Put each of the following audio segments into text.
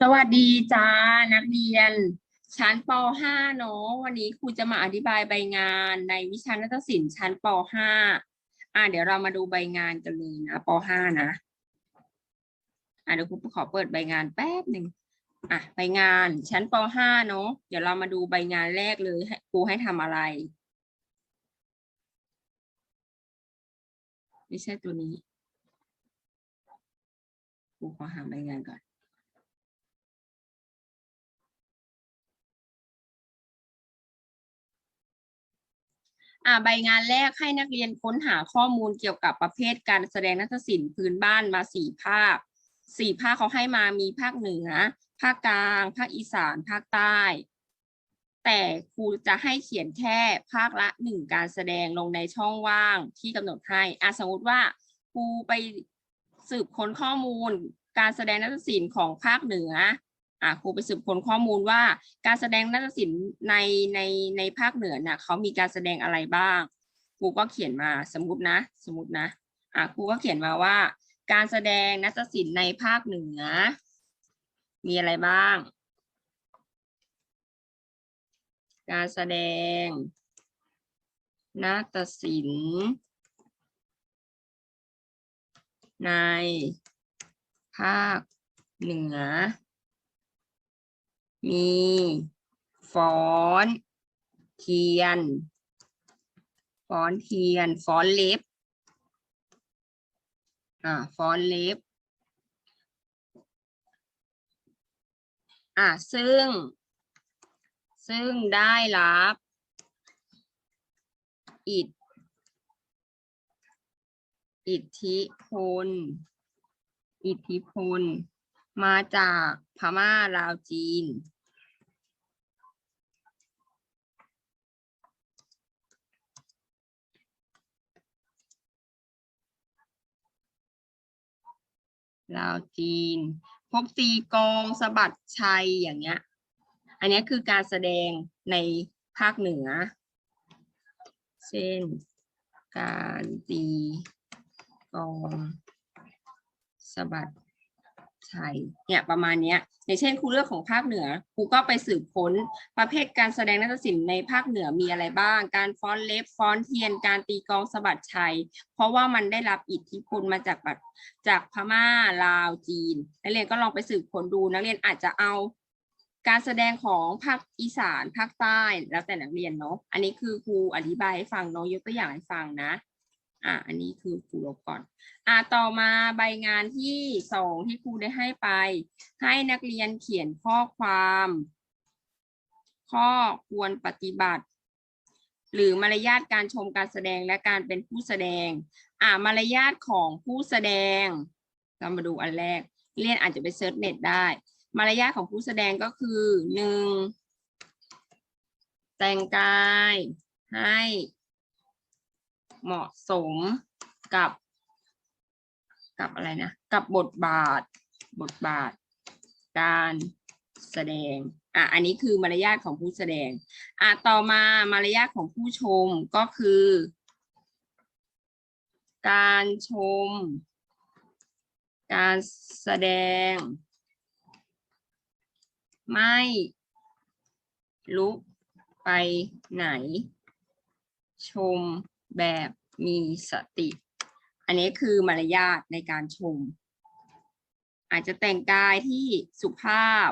สวัสดีจ้านักเรียน ชั้นป .5 เนอะวันนี้ครูจะมาอธิบายใบงานในวิชานาฏศิลป์ชั้นป .5 อะเดี๋ยวเรามาดูใบงานกันเลยนะป .5 นะอะเดี๋ยวครูขอเปิดใบงานแป๊บหนึ่งอะใบงานชั้นป .5 เนอะเดี๋ยวเรามาดูใบงานแรกเลยครูให้ทำอะไร ไม่ใช่ตัวนี้ ครูขอหาใบงานก่อนอ่าใบงานแรกให้นักเรียนค้นหาข้อมูลเกี่ยวกับประเภทการแสดงนาฏศิลป์พื้นบ้านมาสี่ภาคสี่ภาคเขาให้มามีภาคเหนือ ภาคกลาง ภาคอีสาน ภาคใต้ แต่ครูจะให้เขียนแค่ภาคละหนึ่งการแสดงลงในช่องว่างที่กำหนดให้อะสมมติว่าครูไป สืบค้นข้อมูล การแสดงนาฏศิลป์ของภาคเหนืออะครูไปสืบค้นข้อมูลว่า การแสดงนาฏศิลป์ในในในภาคเหนือน่ะเขามีการแสดงอะไรบ้างครูก็เขียนมาสมมตินะ สมมตินะอะครูก็เขียนมาว่า การแสดงนาฏศิลป์ในภาคเหนือ มีอะไรบ้าง การแสดงนาฏศิลป์ ในภาคเหนือ มีฟอนเทียนฟอนเทียนฟอนเล็บ อ่าฟอนเล็บ อ่า ซึ่ง ซึ่งได้รับ อิท อิทธิพล อิทธิพล มาจากพม่าลาวจีน ลาวจีน พบตีกองสะบัดชัยอย่างเงี้ย อันนี้คือการแสดงในภาคเหนือ เช่น การตี กองสะบัดชัยเนี่ยประมาณเนี้ยอย่างเช่นครูเลือกของภาคเหนือครูก็ไปสืบค้นประเภทการแสดงนาฏศิลป์ในภาคเหนือมีอะไรบ้าง การฟ้อนเล็บฟ้อนเทียน การตีกองสะบัดชัย เพราะว่ามันได้รับอิทธิพลมาจากจากพม่าลาวจีน นักเรียนก็ลองไปสืบค้นดูนักเรียนอาจจะเอาการแสดงของภาคอีสานภาคใต้แล้วแต่นักเรียนเนาะอันนี้คือครูอธิบายให้ฟังเนาะยกตัวอย่างให้ฟังนะ อะอันนี้คือครูลบก่อน อะต่อมาใบงานที่สองที่ครูได้ให้ไป ให้นักเรียนเขียนข้อความ ข้อควรปฏิบัติ หรือมารยาทการชมการแสดงและการเป็นผู้แสดง อ่ามารยาทของผู้แสดงเรามาดูอันแรก เรียนอาจจะไปเซิร์ชเน็ตได้ มารยาทของผู้แสดงก็คือหนึ่งแต่งกายให้ เหมาะสมกับ กับอะไรนะ กับบทบาท บทบาท การแสดง อะ อันนี้คือมารยาทของผู้แสดง อะ ต่อมามารยาทของผู้ชมก็คือ การชม การแสดง ไม่ลุกไปไหน ชม แบบมีสติ อันนี้คือมารยาทในการชม อาจจะแต่งกายที่สุภาพ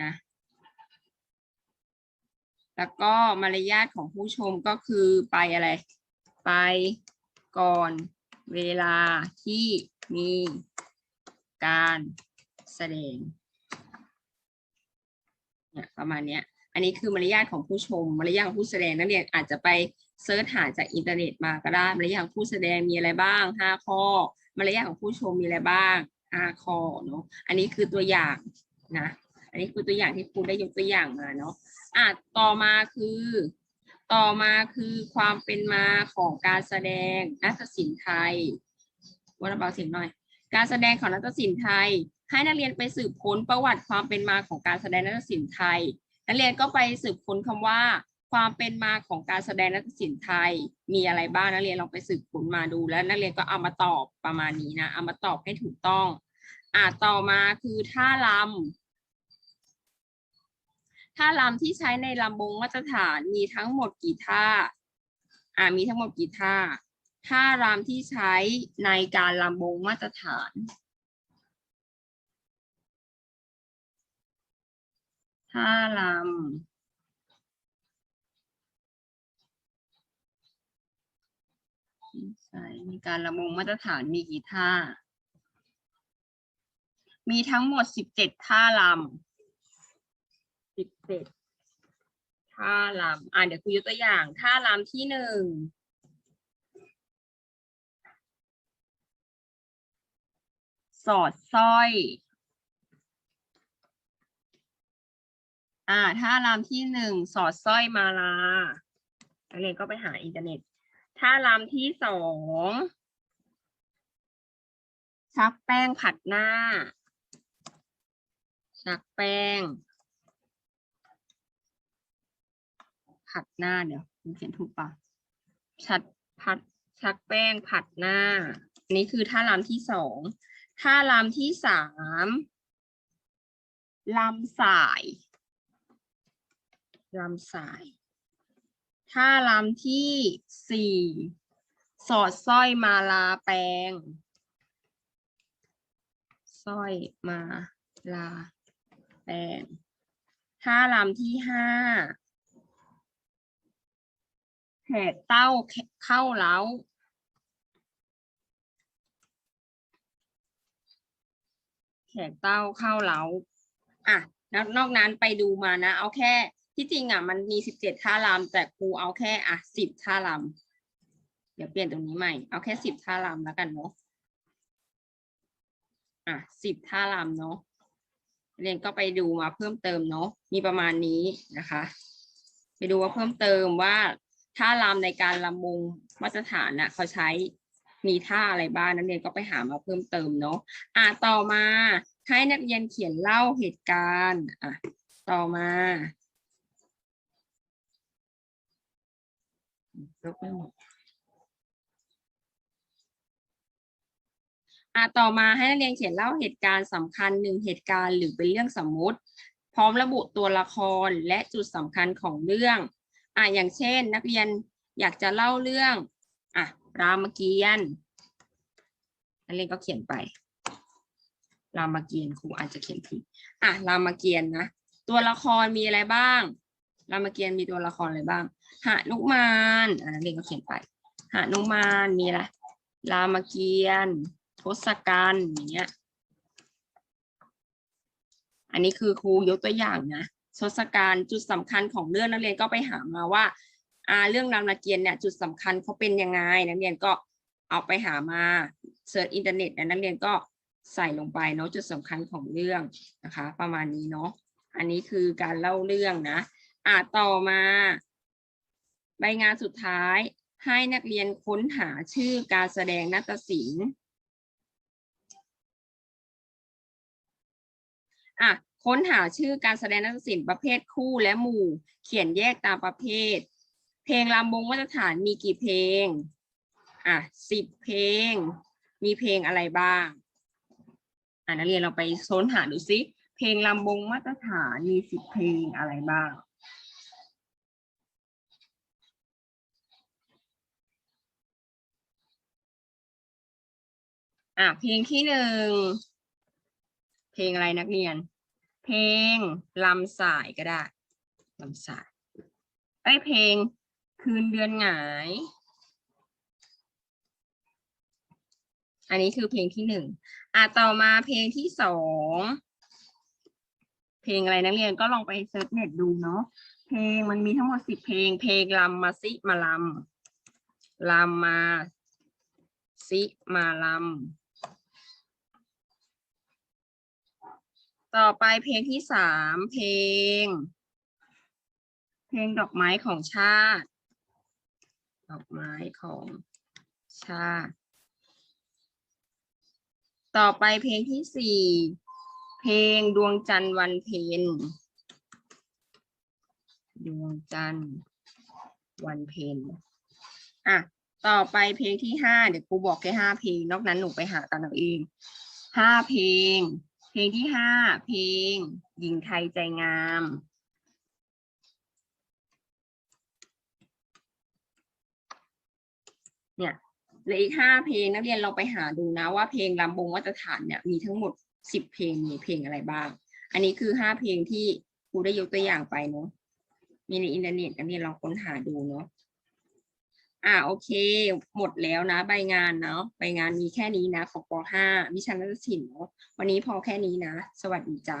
นะแล้วก็มารยาทของผู้ชมก็คือไปอะไร ไปก่อนเวลาที่มีการแสดงเนี่ยประมาณเนี้ย อันนี้คือมารยาทของผู้ชม มารยาทของผู้แสดงนักเรียนอาจจะไปเซิร์ชหาจากอินเทอร์เน็ตมาก็ได้มารยาทของผู้แสดงมีอะไรบ้างห้าข้อ มารยาทของผู้ชมมีอะไรบ้างห้าข้อเนาะอันนี้คือตัวอย่างนะ อันนี้คือตัวอย่างที่ครูได้ยกตัวอย่างมาเนาะอะต่อมาคือ ต่อมาคือความเป็นมาของการแสดงนาฏศิลป์ไทยวันเบาเสียงหน่อย การแสดงของนาฏศิลป์ไทย ให้นักเรียนไปสืบค้นประวัติความเป็นมาของการแสดงนาฏศิลป์ไทย นักเรียนก็ไปสืบค้นคำว่า ความเป็นมาของการแสดงนาฏศิลป์ไทยมีอะไรบ้างนักเรียนลองไปสืบค้นมาดูแล้วนักเรียนก็เอามาตอบประมาณนี้นะเอามาตอบให้ถูกต้อง อ่าต่อมาคือท่าลำท่าลำที่ใช้ในลำวงมาตรฐานมีทั้งหมดกี่ท่า อ่า มีทั้งหมดกี่ท่า ท่ารำที่ใช้ในการลำวงมาตรฐาน ท่ารำที่ใช้ในการลำวงมาตรฐานมีกี่ท่า มีทั้งหมดสิบเจ็ดท่ารำสิบเจ็ดท่ารำอ่าเดี๋ยวครูยกตัวอย่างท่ารำที่หนึ่งสอดสร้อย อ่าท่ารำที่หนึ่งสอดสร้อยมาลานักเรียนก็ไปหาอินเทอร์เน็ตท่ารำที่สองชักแป้งผัดหน้าชักแป้ง ผัดหน้าเดี๋ยวเขียนถูกปะชัดผัดชักแป้งผัดหน้า อันนี้คือท่ารำที่สองท่ารำที่สามลำสาย ลำสายท่ารำที่สี่สอดสร้อยมาลาแปลงสร้อยมาลาแปลงท่ารำที่ห้าแขกเต้าเข้าเล้าแขกเต้าเข้าเล้าอะนอกนั้นไปดูมานะ เอาแค่ ที่จริงอะมันมีสิบเจ็ดท่ารำแต่ครูเอาแค่อะสิบท่ารำเดี๋ยวเปลี่ยนตรงนี้ใหม่ เอาแค่สิบท่ารำแล้วกันเนาะอะสิบท่ารำเนาะเรียนก็ไปดูมาเพิ่มเติมเนาะมีประมาณนี้นะคะ ไปดูว่าเพิ่มเติมว่าท่ารำในการลำวงมาตรฐานน่ะเขาใช้มีท่าอะไรบ้างนักเรียนก็ไปหามาเพิ่มเติมเนาะอะต่อมาให้นักเรียนเขียนเล่าเหตุการณ์อะต่อมา ยกไม่หมดอะต่อมาให้นักเรียนเขียนเล่าเหตุการณ์สำคัญหนึ่งเหตุการณ์หรือเป็นเรื่องสมมุติ พร้อมระบุตัวละครและจุดสำคัญของเรื่องอะอย่างเช่น นักเรียนอยากจะเล่าเรื่องอะรามเกียรติ์นักเรียนก็เขียนไป รามเกียรติ์ครูอาจจะเขียนผิดอะรามเกียรติ์นะตัวละครมีอะไรบ้าง รามเกียรติ์มีตัวละครอะไรบ้าง หานุมานอะนักเรียนก็เขียนไป หานุมานมีอะไรรามเกียรติ์ทศกัณฐ์อย่างเงี้ย อันนี้คือครูยกตัวอย่างนะทศกัณฐ์จุดสำคัญของเรื่องนักเรียนก็ไปหามาว่าอ่าเรื่องรามเกียรติ์เนี่ยจุดสำคัญเขาเป็นยังไงนักเรียนก็เอาไปหามาเสิร์ชอินเทอร์เน็ตนะนักเรียนก็ใส่ลงไปเนาะจุดสำคัญของเรื่องนะคะ ประมาณนี้เนาะอันนี้คือการเล่าเรื่องนะอ่าต่อมา ใบงานสุดท้ายให้นักเรียนค้นหาชื่อการแสดงนาฏศิลป์อะค้นหาชื่อการแสดงนาฏศิลป์ประเภทคู่และหมู่ เขียนแยกตามประเภท เพลงรำวงมาตรฐานมีกี่เพลง อะสิบเพลง มีเพลงอะไรบ้าง อะนักเรียนเราไปค้นหาดูซิ เพลงรำวงมาตรฐานมีสิบเพลงอะไรบ้าง อะเพลงที่หนึ่งเพลงอะไรนักเรียน เพลงลำสายก็ได้ลำสายไอเพลงคืนเดือนหงาย อันนี้คือเพลงที่หนึ่งอะต่อมาเพลงที่สองเพลงอะไรนักเรียนก็ลองไปเซิร์ชเน็ตดูเนาะเพลงมันมีทั้งหมดสิบเพลง เพลงลำมาซิมาลำลำมาซิมาลำ ต่อไปเพลงที่สามเพลง เพลงดอกไม้ของชาติ ดอกไม้ของชาติ ต่อไปเพลงที่สี่เพลงดวงจันทร์วันเพ็ญดวงจันทร์วันเพนอะต่อไปเพลงที่ห้าเดี๋ยวครูบอกแค่ห้าเพลง นอกนั้นหนูไปหากันเอาเองห้าเพลง เพลงที่ห้าเพลงหญิงไทยใจงาม เนี่ยเหลืออีกห้าเพลงนักเรียนลองไปหาดูนะว่าเพลงลำวงมาตรฐานเนี่ยมีทั้งหมดสิบเพลงมีเพลงอะไรบ้าง อันนี้คือห้าเพลงที่ครูได้ยกตัวอย่างไปเนาะมีในอินเทอร์เน็ตนักเรียนลองค้นหาดูเนาะ อ่าโอเค หมดแล้วนะ ใบงานเนาะใบงานมีแค่นี้นะ ของป .5 วิชานาฏศิลป์เนาะวันนี้พอแค่นี้นะ สวัสดีจ้า